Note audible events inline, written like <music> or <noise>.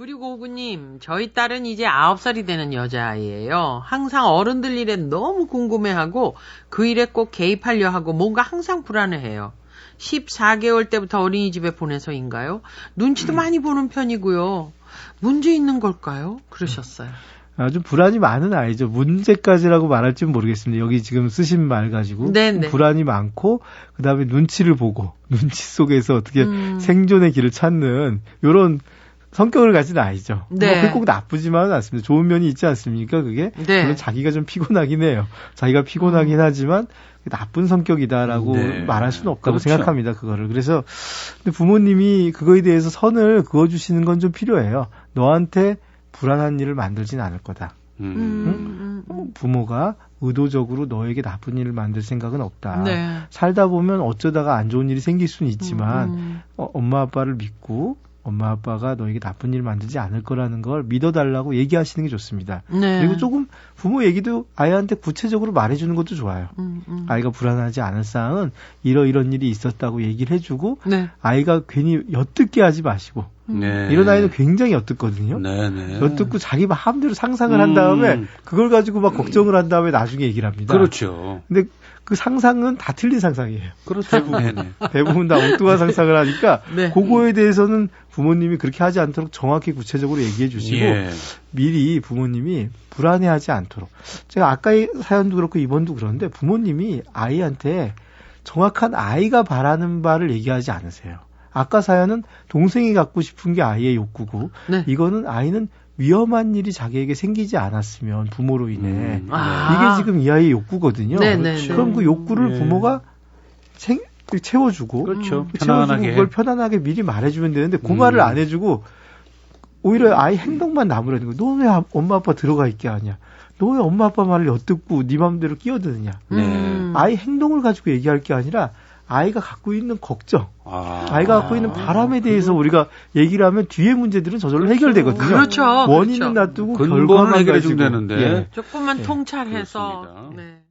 그리고 오구님, 저희 딸은 이제 9살이 되는 여자아이예요. 항상 어른들 일에 너무 궁금해하고 그 일에 꼭 개입하려 하고 뭔가 항상 불안해해요. 14개월 때부터 어린이집에 보내서인가요? 눈치도 많이 보는 편이고요. 문제 있는 걸까요? 그러셨어요. 아주 불안이 많은 아이죠. 문제까지라고 말할지는 모르겠습니다. 여기 지금 쓰신 말 가지고 네네. 불안이 많고 그다음에 눈치를 보고 <laughs> 눈치 속에서 어떻게 음. 생존의 길을 찾는 요런 성격을 가진 아이죠. 네. 뭐 그게 꼭 나쁘지만은 않습니다. 좋은 면이 있지 않습니까? 그게 네. 물론 자기가 좀 피곤하긴 해요. 자기가 피곤하긴 하지만 나쁜 성격이다라고 네. 말할 수는 없다고 그렇죠. 생각합니다. 그거를 그래서 근데 부모님이 그거에 대해서 선을 그어주시는 건 좀 필요해요. 너한테 불안한 일을 만들진 않을 거다. 음, 음. 음, 음. 부모가 의도적으로 너에게 나쁜 일을 만들 생각은 없다. 네. 살다 보면 어쩌다가 안 좋은 일이 생길 수는 있지만 음, 어, 엄마 아빠를 믿고 엄마 아빠가 너에게 나쁜 일 만들지 않을 거라는 걸 믿어달라고 얘기하시는 게 좋습니다. 네. 그리고 조금 부모 얘기도 아이한테 구체적으로 말해주는 것도 좋아요. 음, 음. 아이가 불안하지 않을 사항은 이러 이런 일이 있었다고 얘기를 해주고 네. 아이가 괜히 엿듣게 하지 마시고 네. 이런 아이는 굉장히 엿듣거든요. 네 네. 엿듣고 자기 마음대로 상상을 한 다음에 음. 그걸 가지고 막 걱정을 한 다음에 나중에 얘기를 합니다. 그렇죠. 근데 그 상상은 다 틀린 상상이에요. 그렇죠. 네네. 대부분 다 엉뚱한 상상을 하니까 네. 그거에 대해서는 부모님이 그렇게 하지 않도록 정확히 구체적으로 얘기해 주시고 예. 미리 부모님이 불안해하지 않도록 제가 아까의 사연도 그렇고 이번도 그런데 부모님이 아이한테 정확한 아이가 바라는 바를 얘기하지 않으세요. 아까 사연은 동생이 갖고 싶은 게 아이의 욕구고 네. 이거는 아이는 위험한 일이 자기에게 생기지 않았으면 부모로 인해 음. 아. 이게 지금 이 아이의 욕구거든요. 네, 네, 그렇죠. 그럼 그 욕구를 예. 부모가 생- 채워주고 그렇죠. 그 채워주고 편안하게. 그걸 편안하게 미리 말해주면 되는데 그 음. 말을 안 해주고 오히려 아이 행동만 나무라는 거야. 너왜 엄마 아빠 들어가 있게 하냐? 너 왜 엄마 아빠 말을 엿듣고 네 맘대로 끼어드느냐? 네. 음. 아이 행동을 가지고 얘기할 게 아니라 아이가 갖고 있는 걱정, 아. 아이가 갖고 있는 바람에 대해서 우리가 얘기를 하면 뒤에 문제들은 저절로 해결되거든요. 그렇죠. 원인은 그렇죠. 놔두고 결과만 해결해. 주면 되는데. 예. 조금만 네. 통찰해서 그렇습니다. 네.